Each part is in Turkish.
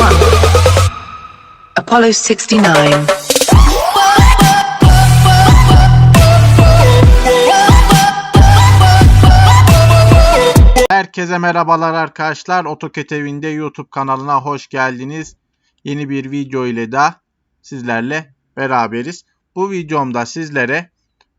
one. Apollo 69. Herkese merhabalar arkadaşlar. Otoket evinde YouTube kanalına hoş geldiniz. Yeni bir video ile de sizlerle beraberiz. Bu videomda sizlere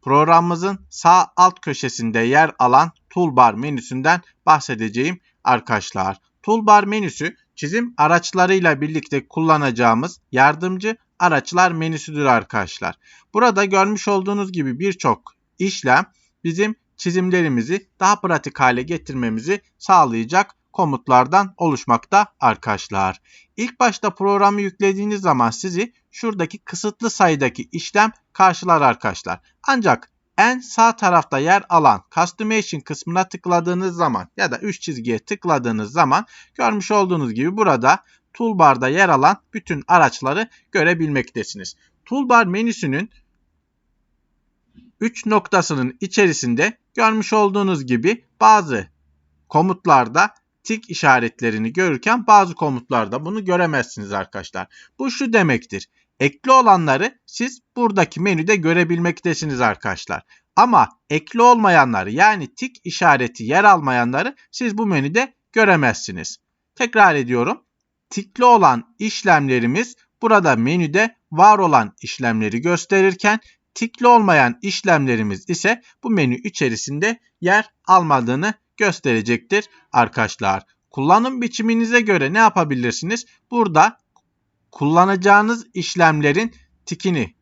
programımızın sağ alt köşesinde yer alan toolbar menüsünden bahsedeceğim arkadaşlar. Toolbar menüsü çizim araçlarıyla birlikte kullanacağımız yardımcı araçlar menüsüdür arkadaşlar. Burada görmüş olduğunuz gibi birçok işlem bizim çizimlerimizi daha pratik hale getirmemizi sağlayacak komutlardan oluşmakta arkadaşlar. İlk başta programı yüklediğiniz zaman sizi şuradaki kısıtlı sayıdaki işlem karşılar arkadaşlar. Ancak en sağ tarafta yer alan Customization kısmına tıkladığınız zaman ya da 3 çizgiye tıkladığınız zaman görmüş olduğunuz gibi burada toolbar'da yer alan bütün araçları görebilmektesiniz. Toolbar menüsünün 3 noktasının içerisinde görmüş olduğunuz gibi bazı komutlarda tik işaretlerini görürken bazı komutlarda bunu göremezsiniz arkadaşlar. Bu şu demektir. Ekli olanları siz buradaki menüde görebilmektesiniz arkadaşlar. Ama ekli olmayanları yani tik işareti yer almayanları siz bu menüde göremezsiniz. Tekrar ediyorum. Tikli olan işlemlerimiz burada menüde var olan işlemleri gösterirken tikli olmayan işlemlerimiz ise bu menü içerisinde yer almadığını gösterecektir arkadaşlar. Kullanım biçiminize göre ne yapabilirsiniz? Burada kullanacağınız işlemlerin tikini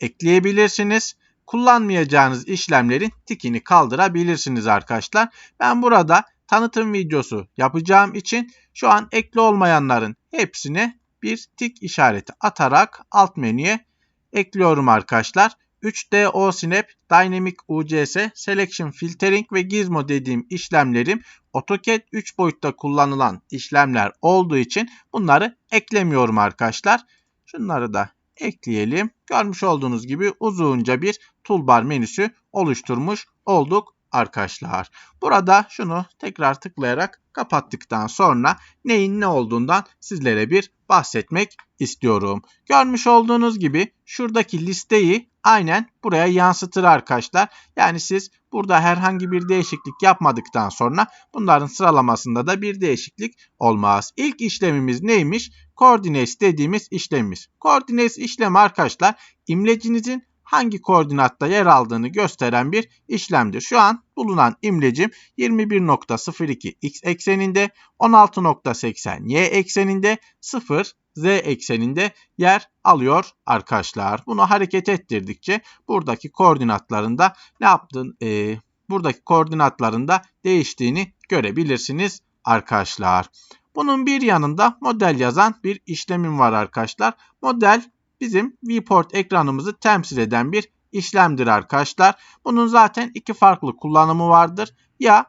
ekleyebilirsiniz. Kullanmayacağınız işlemlerin tikini kaldırabilirsiniz arkadaşlar. Ben burada tanıtım videosu yapacağım için şu an ekli olmayanların hepsine bir tik işareti atarak alt menüye ekliyorum arkadaşlar. 3DO Snap, Dynamic UCS, Selection Filtering ve Gizmo dediğim işlemlerim AutoCAD 3 boyutta kullanılan işlemler olduğu için bunları eklemiyorum arkadaşlar. Şunları da ekleyelim. Görmüş olduğunuz gibi uzunca bir toolbar menüsü oluşturmuş olduk arkadaşlar. Burada şunu tekrar tıklayarak kapattıktan sonra neyin ne olduğundan sizlere bir bahsetmek istiyorum. Görmüş olduğunuz gibi şuradaki listeyi aynen buraya yansıtır arkadaşlar. Yani siz burada herhangi bir değişiklik yapmadıktan sonra bunların sıralamasında da bir değişiklik olmaz. İlk işlemimiz neymiş? Coordinates dediğimiz işlemimiz. Coordinates işlemi arkadaşlar imlecinizin hangi koordinatta yer aldığını gösteren bir işlemdir. Şu an bulunan imlecim 21.02 x ekseninde, 16.80 y ekseninde, 0 z ekseninde yer alıyor arkadaşlar. Bunu hareket ettirdikçe buradaki koordinatlarında ne yaptın? E, buradaki koordinatlarında değiştiğini görebilirsiniz arkadaşlar. Bunun bir yanında model yazan bir işlemim var arkadaşlar. Model bizim viewport ekranımızı temsil eden bir işlemdir arkadaşlar. Bunun zaten iki farklı kullanımı vardır. Ya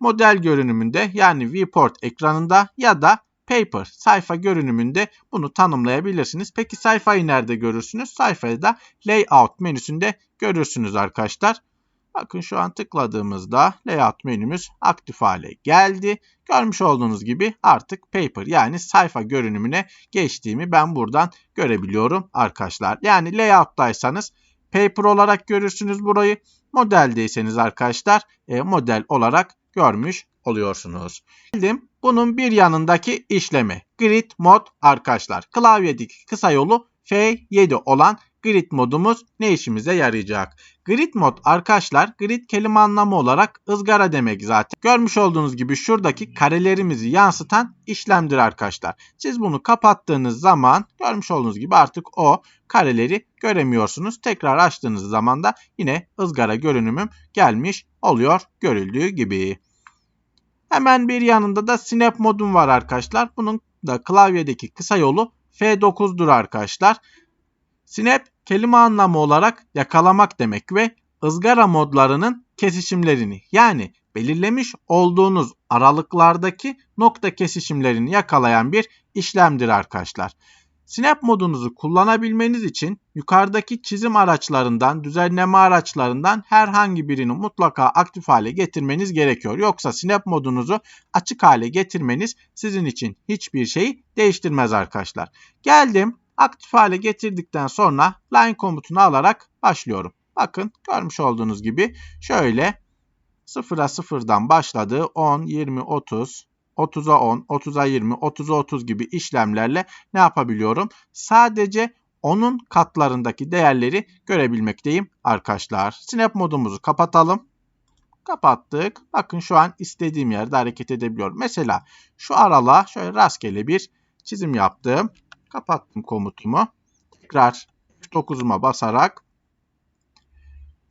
model görünümünde yani viewport ekranında ya da paper sayfa görünümünde bunu tanımlayabilirsiniz. Peki sayfayı nerede görürsünüz? Sayfayı da layout menüsünde görürsünüz arkadaşlar. Bakın şu an tıkladığımızda layout menümüz aktif hale geldi. Görmüş olduğunuz gibi artık paper yani sayfa görünümüne geçtiğimi ben buradan görebiliyorum arkadaşlar. Yani layout'taysanız paper olarak görürsünüz burayı. Modeldeyseniz arkadaşlar e, model olarak görmüş oluyorsunuz. Geldim bunun bir yanındaki işlemi. Grid mod arkadaşlar. Klavyedeki kısa yolu F7 olan grid modumuz ne işimize yarayacak? Grid mod arkadaşlar grid kelime anlamı olarak ızgara demek zaten. Görmüş olduğunuz gibi şuradaki karelerimizi yansıtan işlemdir arkadaşlar. Siz bunu kapattığınız zaman görmüş olduğunuz gibi artık o kareleri göremiyorsunuz. Tekrar açtığınız zaman da yine ızgara görünümüm gelmiş oluyor görüldüğü gibi. Hemen bir yanında da snap modum var arkadaşlar. Bunun da klavyedeki kısa yolu F9'dur arkadaşlar. Snap kelime anlamı olarak yakalamak demek ve ızgara modlarının kesişimlerini yani belirlemiş olduğunuz aralıklardaki nokta kesişimlerini yakalayan bir işlemdir arkadaşlar. Snap modunuzu kullanabilmeniz için yukarıdaki çizim araçlarından, düzenleme araçlarından herhangi birini mutlaka aktif hale getirmeniz gerekiyor. Yoksa Snap modunuzu açık hale getirmeniz sizin için hiçbir şeyi değiştirmez arkadaşlar. Geldim aktif hale getirdikten sonra line komutunu alarak başlıyorum. Bakın görmüş olduğunuz gibi şöyle 0'a 0'dan başladığı 10, 20, 30, 30'a 10, 30'a 20, 30'a 30 gibi işlemlerle ne yapabiliyorum? Sadece onun katlarındaki değerleri görebilmekteyim arkadaşlar. Snap modumuzu kapatalım. Kapattık. Bakın şu an istediğim yerde hareket edebiliyorum. Mesela şu aralığa şöyle rastgele bir çizim yaptım. Kapattım komutumu. Tekrar F9'uma basarak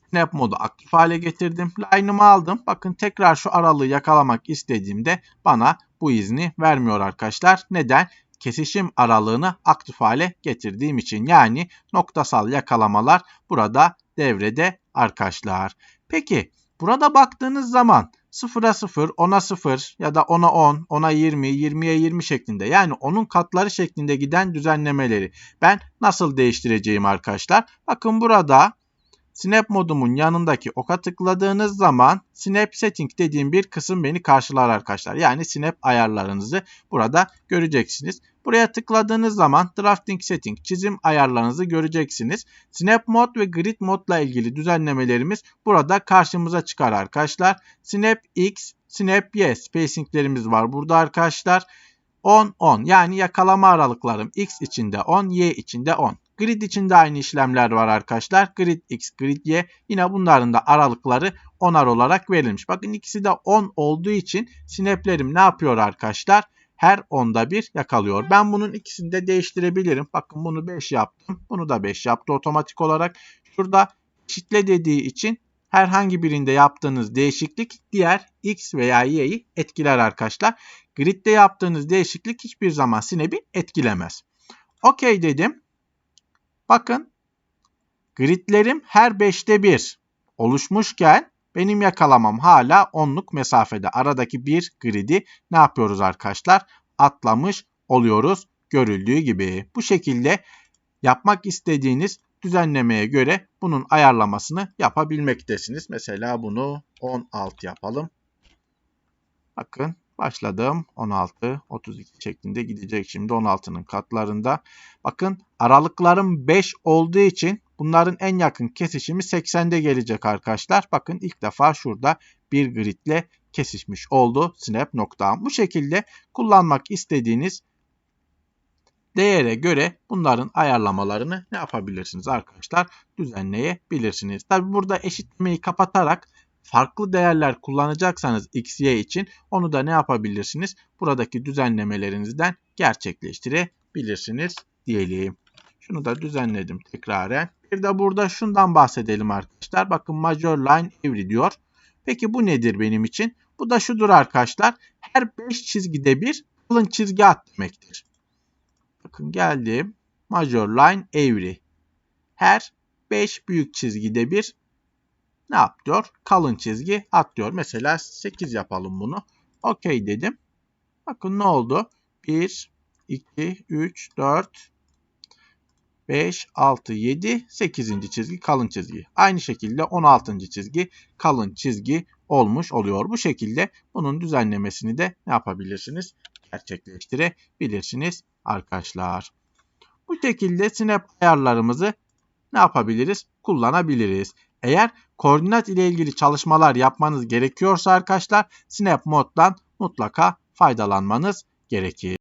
Snap modu aktif hale getirdim. Line'ımı aldım. Bakın tekrar şu aralığı yakalamak istediğimde bana bu izni vermiyor arkadaşlar. Neden? Kesişim aralığını aktif hale getirdiğim için. Yani noktasal yakalamalar burada devrede arkadaşlar. Peki burada baktığınız zaman 0'a 0, 10'a 0 ya da 10'a 10, 10'a 20, 20'ye 20 şeklinde yani onun katları şeklinde giden düzenlemeleri ben nasıl değiştireceğim arkadaşlar? Bakın burada Snap modumun yanındaki oka tıkladığınız zaman Snap Setting dediğim bir kısım beni karşılar arkadaşlar. Yani Snap ayarlarınızı burada göreceksiniz. Buraya tıkladığınız zaman Drafting Setting çizim ayarlarınızı göreceksiniz. Snap Mode ve Grid Mode ile ilgili düzenlemelerimiz burada karşımıza çıkar arkadaşlar. Snap X, Snap Y spacinglerimiz var burada arkadaşlar. 10 10 yani yakalama aralıklarım X içinde 10, Y içinde 10. Grid içinde aynı işlemler var arkadaşlar. Grid X, Grid Y yine bunların da aralıkları 10'ar olarak verilmiş. Bakın ikisi de 10 olduğu için sineplerim ne yapıyor arkadaşlar? Her 10'da bir yakalıyor. Ben bunun ikisini de değiştirebilirim. Bakın bunu 5 yaptım. Bunu da 5 yaptı otomatik olarak. Şurada eşitle dediği için herhangi birinde yaptığınız değişiklik diğer X veya Y'yi etkiler arkadaşlar. Grid'de yaptığınız değişiklik hiçbir zaman sinebi etkilemez. Okey dedim. Bakın gridlerim her 5'te 1 oluşmuşken benim yakalamam hala 10'luk mesafede. Aradaki bir gridi ne yapıyoruz arkadaşlar? Atlamış oluyoruz görüldüğü gibi. Bu şekilde yapmak istediğiniz düzenlemeye göre bunun ayarlamasını yapabilmektesiniz. Mesela bunu 16 yapalım. Bakın Başladım. 16, 32 şeklinde gidecek şimdi 16'nın katlarında. Bakın aralıklarım 5 olduğu için bunların en yakın kesişimi 80'de gelecek arkadaşlar. Bakın ilk defa şurada bir gridle kesişmiş oldu snap noktam. Bu şekilde kullanmak istediğiniz değere göre bunların ayarlamalarını ne yapabilirsiniz arkadaşlar? Düzenleyebilirsiniz. Tabi burada eşitlemeyi kapatarak farklı değerler kullanacaksanız x, y için onu da ne yapabilirsiniz? Buradaki düzenlemelerinizden gerçekleştirebilirsiniz diyelim. Şunu da düzenledim tekraren. Bir de burada şundan bahsedelim arkadaşlar. Bakın major line every diyor. Peki bu nedir benim için? Bu da şudur arkadaşlar. Her 5 çizgide bir kalın çizgi at demektir. Bakın geldim. Major line every. Her 5 büyük çizgide bir ne yap diyor? Kalın çizgi at diyor. Mesela 8 yapalım bunu. Okey dedim. Bakın ne oldu? 1, 2, 3, 4, 5, 6, 7, 8. çizgi kalın çizgi. Aynı şekilde 16. çizgi kalın çizgi olmuş oluyor. Bu şekilde bunun düzenlemesini de ne yapabilirsiniz? Gerçekleştirebilirsiniz arkadaşlar. Bu şekilde snap ayarlarımızı ne yapabiliriz? Kullanabiliriz. Eğer koordinat ile ilgili çalışmalar yapmanız gerekiyorsa arkadaşlar Snap Mode'dan mutlaka faydalanmanız gerekir.